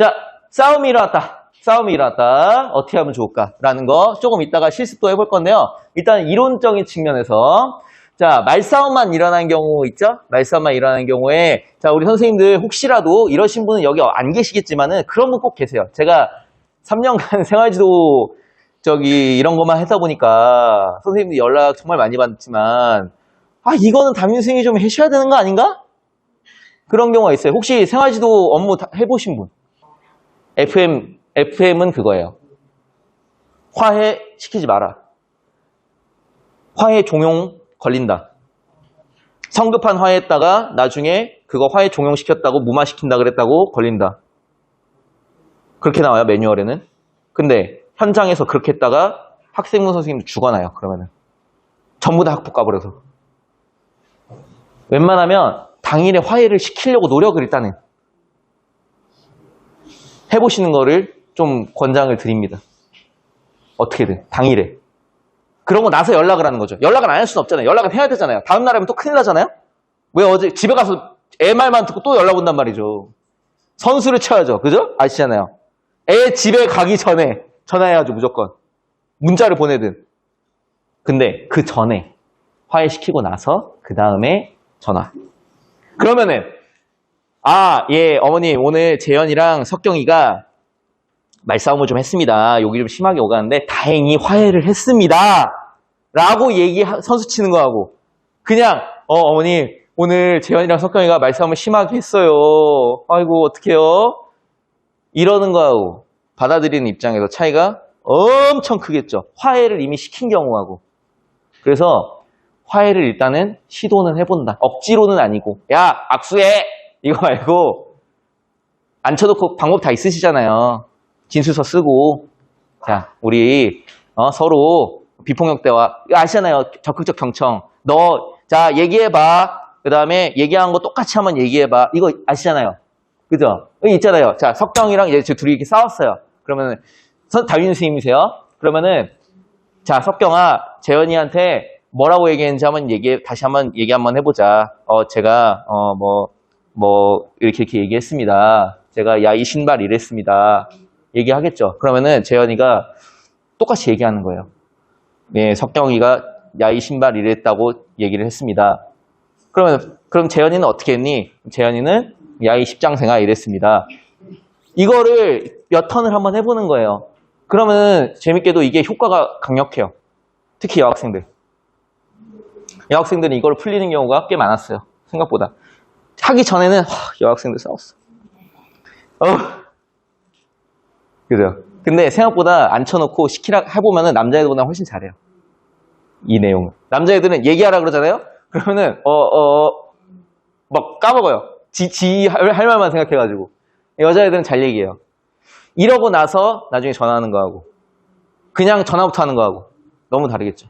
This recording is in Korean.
자, 싸움이 일어났다. 싸움이 일어났다. 어떻게 하면 좋을까라는 거 조금 이따가 실습도 해볼 건데요. 일단 이론적인 측면에서 자, 말싸움만 일어난 경우 있죠? 말싸움만 일어나는 경우에 자, 우리 선생님들 혹시라도 이러신 분은 여기 안 계시겠지만은 그런 분 꼭 계세요. 제가 3년간 생활지도 저기 이런 것만 하다 보니까 선생님들 연락 정말 많이 받지만 아, 이거는 담임 선생님이 좀 해셔야 되는 거 아닌가? 그런 경우가 있어요. 혹시 생활지도 업무 다 해보신 분? FM, FM은 그거예요. 화해 시키지 마라. 화해 종용 걸린다. 성급한 화해했다가 나중에 그거 화해 종용시켰다고 무마시킨다 그랬다고 걸린다. 그렇게 나와요, 매뉴얼에는. 근데 현장에서 그렇게 했다가 학생부 선생님도 죽어나요, 그러면은. 전부 다 학폭 가버려서. 웬만하면 당일에 화해를 시키려고 노력을 일단은 해보시는 거를 좀 권장을 드립니다. 어떻게든 당일에. 그러고 나서 연락을 하는 거죠. 연락을 안할 수는 없잖아요. 연락은 해야 되잖아요. 다음 날이면 또 큰일 나잖아요. 왜 어제 집에 가서 애 말만 듣고 또 연락 온단 말이죠. 선수를 쳐야죠. 그죠? 아시잖아요. 애 집에 가기 전에 전화해야죠. 무조건. 문자를 보내든. 근데 그 전에 화해시키고 나서 그 다음에 전화. 그러면은 아, 예, 어머님, 오늘 재현이랑 석경이가 말싸움을 좀 했습니다. 여기 좀 심하게 오가는데, 다행히 화해를 했습니다. 라고 얘기, 선수 치는 거하고, 그냥, 어, 어머님, 오늘 재현이랑 석경이가 말싸움을 심하게 했어요. 아이고, 어떡해요? 이러는 거하고, 받아들이는 입장에서 차이가 엄청 크겠죠. 화해를 이미 시킨 경우하고. 그래서, 화해를 일단은 시도는 해본다. 억지로는 아니고, 야, 악수해! 이거 말고 앉혀놓고 방법 다 있으시잖아요. 진술서 쓰고 자 우리 어, 서로 비폭력 대화 아시잖아요. 적극적 경청. 너 자 얘기해봐. 그 다음에 얘기한 거 똑같이 한번 얘기해봐. 이거 아시잖아요. 그죠? 있잖아요. 자 석경이랑 이제 저 둘이 이렇게 싸웠어요. 그러면은 선 담임 선생님이세요. 그러면은 자 석경아 재현이한테 뭐라고 얘기했는지 한번 얘기 다시 한번 얘기 한번 해보자. 어 제가 어뭐 뭐 이렇게 이렇게 얘기했습니다. 제가 야 이 신발 이랬습니다. 얘기하겠죠. 그러면은 재현이가 똑같이 얘기하는 거예요. 네, 석경이가 야 이 신발 이랬다고 얘기를 했습니다. 그러면 그럼 재현이는 어떻게 했니? 재현이는 야 이 십장생아 이랬습니다. 이거를 몇 턴을 한번 해보는 거예요. 그러면 재밌게도 이게 효과가 강력해요. 특히 여학생들. 여학생들은 이걸 풀리는 경우가 꽤 많았어요. 생각보다. 하기 전에는 하, 여학생들 싸웠어. 어. 그죠? 근데 생각보다 앉혀놓고 시키라 해보면은 남자애들보다 훨씬 잘해요. 이 내용을. 남자애들은 얘기하라 그러잖아요? 그러면은, 어, 어, 어, 막 까먹어요. 지, 지, 할, 할 말만 생각해가지고. 여자애들은 잘 얘기해요. 이러고 나서 나중에 전화하는 거 하고. 그냥 전화부터 하는 거 하고. 너무 다르겠죠.